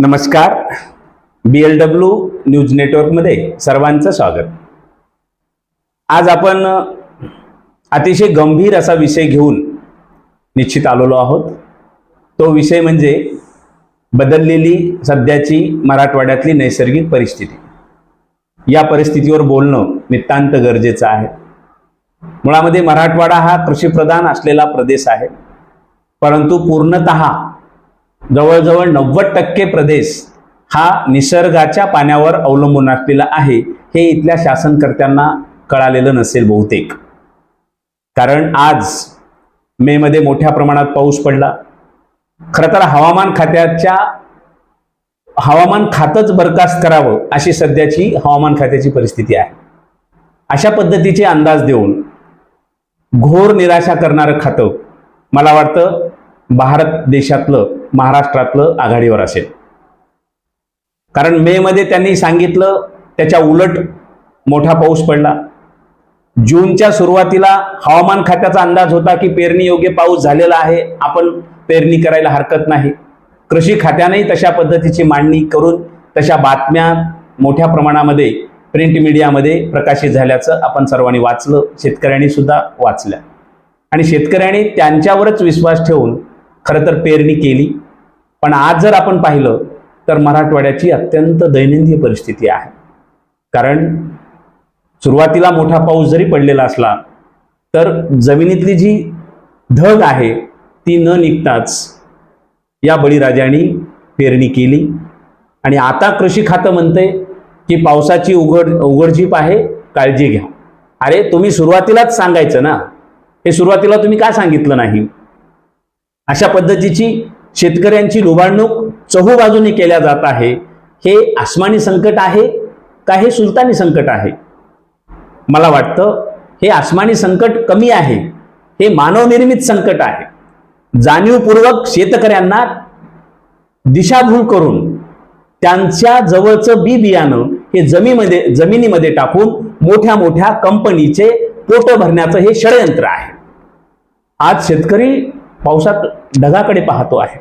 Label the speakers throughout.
Speaker 1: नमस्कार. बी L W news नेटवर्कमध्ये सर्वांचं स्वागत. आज आपण अतिशय गंभीर असा विषय घेऊन निश्चित आलेलो आहोत. तो विषय म्हणजे बदललेली सध्याची मराठवाड्यातली नैसर्गिक परिस्थिती. या परिस्थितीवर बोलणं नितांत गरजेचं आहे. मुळामध्ये मराठवाडा हा कृषीप्रधान असलेला प्रदेश आहे. परंतु पूर्णतः जवळजवळ नव्वद टक्के प्रदेश हा निसर्गाच्या पाण्यावर अवलंबून असलेला आहे हे इथल्या शासनकर्त्यांना कळालेलं नसेल बहुतेक. कारण आज मे मध्ये मोठ्या प्रमाणात पाऊस पडला. खरं तर हवामान खात्याच्या हवामान खातच बरखास्त करावं अशी सध्याची हवामान खात्याची परिस्थिती आहे. अशा पद्धतीचे अंदाज देऊन घोर निराशा करणारं खातं मला वाटतं भारत देशातलं महाराष्ट्रातलं आघाडीवर असेल. कारण मे मध्ये त्यांनी सांगितलं त्याच्या उलट मोठा पाऊस पडला. जूनच्या सुरुवातीला हवामान खात्याचा अंदाज होता की पेरणी योग्य पाऊस झालेला आहे आपण पेरणी करायला हरकत नाही. कृषी खात्यानेही तशा पद्धतीची मांडणी करून तशा बातम्या मोठ्या प्रमाणामध्ये प्रिंट मीडियामध्ये प्रकाशित झाल्याचं आपण सर्वांनी वाचलं शेतकऱ्यांनी सुद्धा वाचल्या आणि शेतकऱ्यांनी त्यांच्यावरच विश्वास ठेवून खरं तर पेरणी केली. पण आज जर आपण पाहिलं तर मराठवाड्याची अत्यंत दैनंदिन परिस्थिती आहे. कारण सुरुवातीला मोठा पाऊस जरी पडलेला असला तर जमिनीतली जी धग आहे ती न निघताच या बळीराजांनी पेरणी केली. आणि आता कृषी खातं म्हणते की पावसाची उघड उघडझीप आहे काळजी घ्या. अरे तुम्ही सुरुवातीलाच सांगायचं ना. हे सुरुवातीला तुम्ही का सांगितलं नाही? अशा पद्धतीची शेतकऱ्यांची लुबाडणूक चहूबाजूने केल्या जात आहे. हे आसमानी संकट आहे का हे सुलतानी संकट आहे? मला वाटतं हे आसमानी संकट कमी आहे. हे मानवनिर्मित संकट आहे. जाणीवपूर्वक शेतकऱ्यांना दिशाभूल करून त्यांच्या जवळचं बी बियाणं हे जमीमध्ये जमिनीमध्ये टाकून मोठ्या मोठ्या कंपनीचे पोट भरण्याचं हे षडयंत्र आहे. आज शेतकरी पावसात ढगाकडे पाहतो आहे.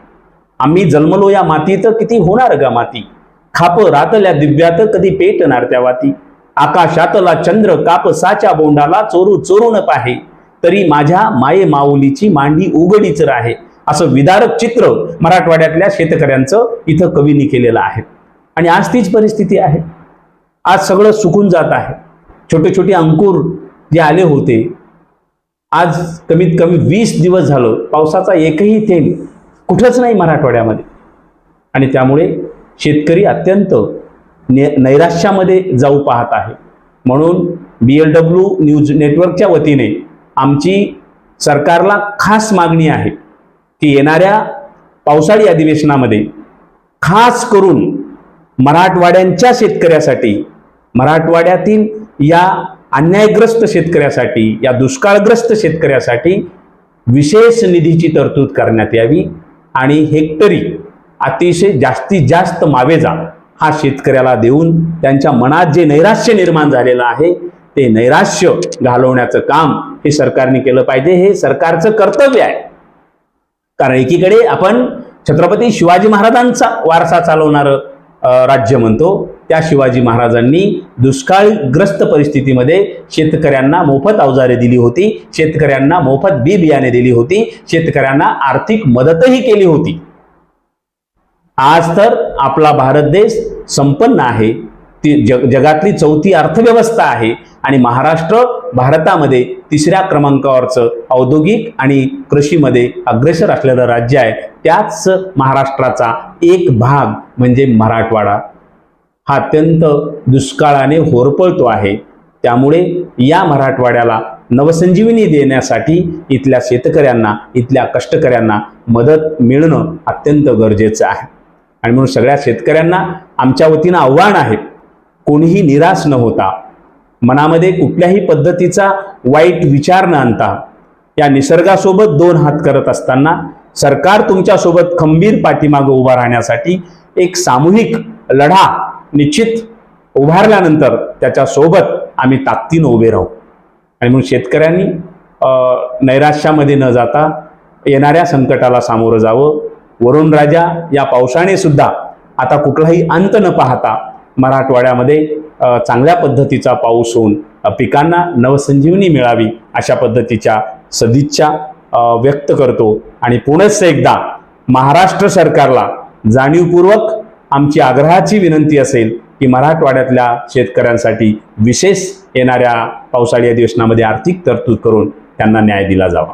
Speaker 1: आम्ही जन्मलो या मातीत किती होणार ग माती? खाप रातल्या दिव्यात कधी पेटणार त्या वाती. आकाशातला चंद्र कापसाच्या बोंडाला चोरू चोरून पाहे. तरी माझ्या माये माऊलीची मांडी उघडीच राहे. असं विदारक चित्र मराठवाड्यातल्या शेतकऱ्यांचं इथं कवीनी केलेलं आहे. आणि आज तीच परिस्थिती आहे. आज सगळं सुकून जात आहे. छोटे छोटे अंकुर जे आले होते आज कमीत कमी वीस दिवस झालं पावसाचा एकही थेंब कुठंच नाही मराठवाड्यामध्ये. आणि त्यामुळे शेतकरी अत्यंत ने नैराश्यामध्ये जाऊ पाहत आहे. म्हणून बी एल डब्ल्यू न्यूज नेटवर्कच्या वतीने आमची सरकारला खास मागणी आहे की येणाऱ्या पावसाळी अधिवेशनामध्ये खास करून मराठवाड्यांच्या शेतकऱ्यासाठी मराठवाड्यातील या अन्यायग्रस्त शेतकऱ्यासाठी या दुष्काळग्रस्त शेतकऱ्यासाठी विशेष निधीची तरतूद करण्यात यावी आणि हेक्टरी अतिशय जास्तीत जास्त मावेजा हा शेतकऱ्याला देऊन त्यांच्या मनात जे नैराश्य निर्माण झालेलं आहे ते नैराश्य घालवण्याचं काम हे सरकारने केलं पाहिजे. हे सरकारचं कर्तव्य आहे. कारण एकीकडे आपण छत्रपती शिवाजी महाराजांचा वारसा चालवणारं राज्य म्हणतो त्या शिवाजी महाराजांनी दुष्काळग्रस्त परिस्थितीमध्ये शेतकऱ्यांना मोफत अवजारे दिली होती शेतकऱ्यांना मोफत बी बियाणे दिली होती शेतकऱ्यांना आर्थिक मदतही केली होती. आज तर आपला भारत देश संपन्न आहे ती जग जगातली चौथी अर्थव्यवस्था आहे आणि महाराष्ट्र भारतामध्ये तिसऱ्या क्रमांकावरचं औद्योगिक आणि कृषीमध्ये अग्रेसर असलेलं राज्य आहे त्याच महाराष्ट्राचा एक भाग म्हणजे मराठवाडा. हा अत्यंत दुष्काळाने होरपळतो आहे. त्यामुळे या मराठवाड्याला नवसंजीवनी देण्यासाठी इथल्या शेतकऱ्यांना इथल्या कष्टकऱ्यांना मदत मिळणं अत्यंत गरजेचं आहे. आणि म्हणून सगळ्या शेतकऱ्यांना आमच्या वतीनं आव्हान आहे कोणीही निराश न होता मनामध्ये कुठल्याही पद्धतीचा वाईट विचार न आणता या निसर्गासोबत दोन हात करत असताना सरकार तुमच्यासोबत खंबीर पाठीमागं उभा राहण्यासाठी एक सामूहिक लढा निश्चित उभारल्यानंतर त्याच्यासोबत आम्ही ताकदीनं उभे राहू. आणि म्हणून शेतकऱ्यांनी नैराश्यामध्ये न जाता येणाऱ्या संकटाला सामोरं जावं. वरुण राजा या पावसाने सुद्धा आता कुठलाही अंत न पाहता मराठवाड्यामध्ये चांगल्या पद्धतीचा पाऊस होऊन पिकांना नवसंजीवनी मिळावी अशा पद्धतीच्या सदिच्छा व्यक्त करतो. आणि पुनश्च एकदा महाराष्ट्र सरकारला जाणीवपूर्वक आमची आग्रहाची विनंती असेल की मराठवाड्यातल्या शेतकऱ्यांसाठी विशेष येणाऱ्या पावसाळी अधिवेशनामध्ये आर्थिक तरतूद करून त्यांना न्याय दिला जावा.